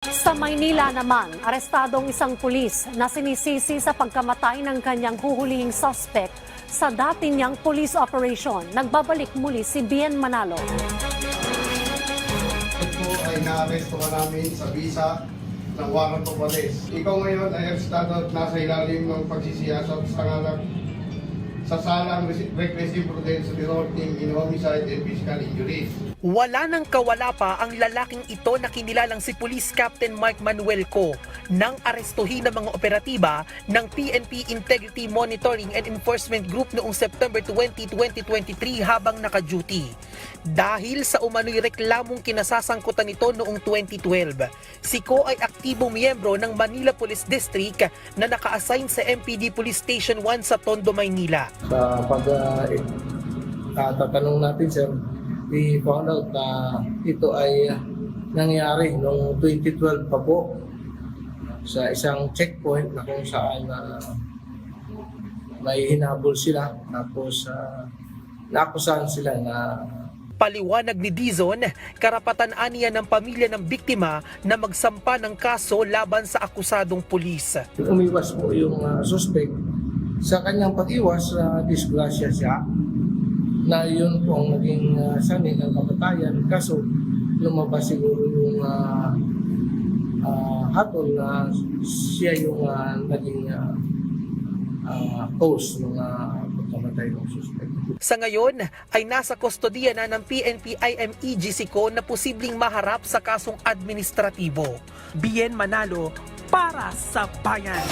Sa Maynila naman, arestadong isang pulis na sinisisi sa pagkamatay ng kanyang huhulihing suspect sa dati niyang police operation. Nagbabalik muli si Bien Manalo. Ito ay naaresto ka namin sa visa ng warrant of arrest. Ikaw ngayon ay arestado at nasa ilalim ng pagsisiyasat sa ngalan sa salang reckless imprudence resulting in homicide and physical injuries. Wala nang kawala pa ang lalaking ito na kinilalang si Police Captain Mark Manuel Co nang arestuhin ng mga operatiba ng PNP Integrity Monitoring and Enforcement Group noong September 20, 2023 habang naka-duty. Dahil sa umano'y reklamong kinasasangkutan nito noong 2012, si Co ay aktibong miyembro ng Manila Police District na naka-assign sa MPD Police Station 1 sa Tondo, Maynila. Sa pag uh, uh, tatanong natin sir, we found out na ito ay nangyari noong 2012 pa po sa isang checkpoint na kung saan na may hinabol sila tapos uh, nakusahan sila na Paliwanag ni Dizon, karapatan aniya ng pamilya ng biktima na magsampa ng kaso laban sa akusadong pulis. umiwas po yung uh, suspect sa kanyang pag-iwas na disgrasya siya na yun po ang naging uh, sanhi ng kamatayan kaso lumabas siguro yung uh, uh, hatol na siya yung uh, naging uh, uh, cause ng uh, pagkamatay ng suspect. Sa ngayon ay nasa kustodiya na ng PNP IMEG si na posibleng maharap sa kasong administratibo. Bien Manalo para sa bayan.